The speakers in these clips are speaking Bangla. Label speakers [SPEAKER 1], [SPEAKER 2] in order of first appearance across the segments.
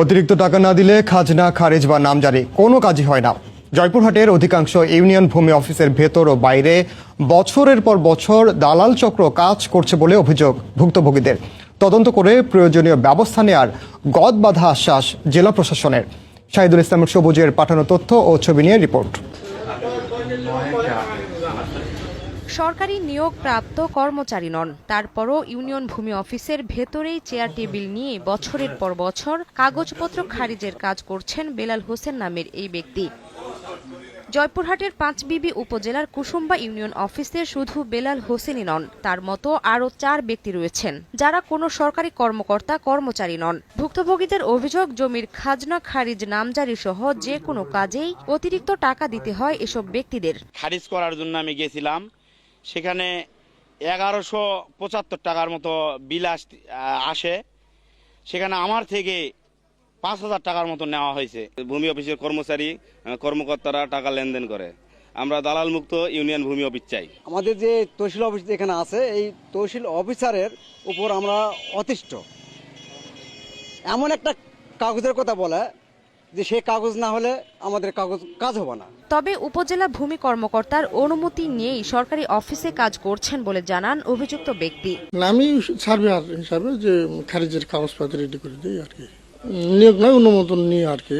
[SPEAKER 1] অতিরিক্ত টাকা না দিলে খাজনা, খারিজ বা নামজারি কোনো কাজই হয় না। জয়পুরহাটের অধিকাংশ ইউনিয়ন ভূমি অফিসের ভেতর ও বাইরে বছরের পর বছর দালাল চক্র কাজ করছে বলে অভিযোগ ভুক্তভোগীদের। তদন্ত করে প্রয়োজনীয় ব্যবস্থা নেয়ার গদ বাধা আশ্বাস জেলা প্রশাসনের। শাহিদুল ইসলামের সবুজের পাঠানো তথ্য ও ছবি নিয়ে রিপোর্ট।
[SPEAKER 2] সরকারি নিয়োগ প্রাপ্ত কর্মচারী নন। তারপরও ইউনিয়ন ভূমি অফিসের ভেতরেই চেয়ার টেবিল নিয়ে বছরের পর বছর কাগজপত্র খারিজের কাজ করছেন বেলাল হোসেন নামের এই ব্যক্তি। জয়পুরহাটের পাঁচবিবি উপজেলার কুসুম্বা ইউনিয়ন অফিসে শুধু বেলাল হোসেনই নন, তার মতো আরও চার ব্যক্তি রয়েছেন। যারা কোনো সরকারি কর্মকর্তা, কর্মচারী নন। ভুক্তভোগীদের অভিযোগ, জমির খাজনা, খারিজ, নামজারি সহ যে কোনো কাজেই অতিরিক্ত টাকা দিতে হয় এসব ব্যক্তিদের।
[SPEAKER 3] খারিজ করার জন্য আমি গেছিলাম। সেখানে এগারোশো পঁচাত্তর টাকার মতো বিল আসে সেখানে আমার থেকে পাঁচ হাজার টাকার মতো নেওয়া হয়েছে।
[SPEAKER 4] ভূমি অফিসের কর্মচারী কর্মকর্তারা টাকা লেনদেন করে। আমরা দালাল মুক্ত ইউনিয়ন ভূমি অফিস চাই।
[SPEAKER 5] আমাদের যে তহসিল অফিস এখানে আছে, এই তহসিল অফিসারের উপর আমরা অতিষ্ঠ। এমন একটা কাগজের কথা বলে যে সে কাগজ না হলে আমাদের কাগজ কাজ হবে না।
[SPEAKER 2] তবে উপজেলা ভূমি কর্মকর্তার অনুমতি নিয়েই সরকারি অফিসে কাজ করছেন বলে জানান অভিযুক্ত ব্যক্তি।
[SPEAKER 6] আমি সার্ভেয়ার হিসাবে যে খারিজের কাগজপত্র রেডি করে দিই আর কি। নিয়োগ নয় অনুমোদন নিয়ে আর কি।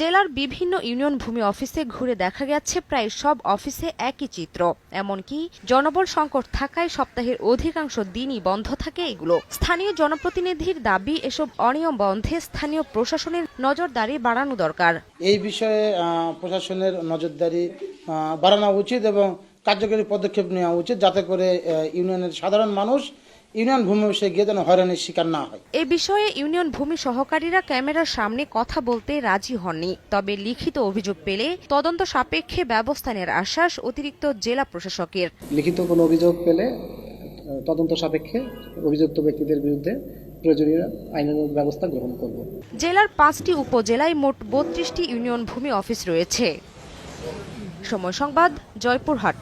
[SPEAKER 2] জেলার বিভিন্ন ইউনিয়ন ভূমি অফিসে ঘুরে দেখা গেছে প্রায় সব অফিসে একই চিত্র। এমনকি জনবল সংকট থাকায় সপ্তাহের অধিকাংশ দিনই বন্ধ থাকে এগুলো। স্থানীয় জনপ্রতিনিধির দাবি এসব অনিয়ম বন্ধে স্থানীয় প্রশাসনের নজরদারি বাড়ানো দরকার।
[SPEAKER 7] এই বিষয়ে প্রশাসনের নজরদারি বাড়ানো উচিত এবং কার্যকরী পদক্ষেপ নেওয়া উচিত যাতে করে ইউনিয়নের সাধারণ মানুষ ইউনিয়ন ভূমি অফিসে গিয়ে যেন হয়রানির শিকার না হয়।
[SPEAKER 2] এ বিষয়ে ইউনিয়ন ভূমি সহকারীরা ক্যামেরার সামনে কথা বলতে রাজি হননি তবে লিখিত অভিযোগ পেলে তদন্ত সাপেক্ষে ব্যবস্থা নেওয়ার আশ্বাস অতিরিক্ত জেলা প্রশাসকের।
[SPEAKER 8] লিখিত কোনো অভিযোগ পেলে তদন্ত সাপেক্ষে অভিযুক্ত ব্যক্তিদের বিরুদ্ধে প্রয়োজনীয় আইনানুগ ব্যবস্থা গ্রহণ করব।
[SPEAKER 2] জেলার পাঁচটি উপজেলায় মোট বত্রিশটি ইউনিয়ন ভূমি অফিস রয়েছে। সময় সংবাদ জয়পুরহাট।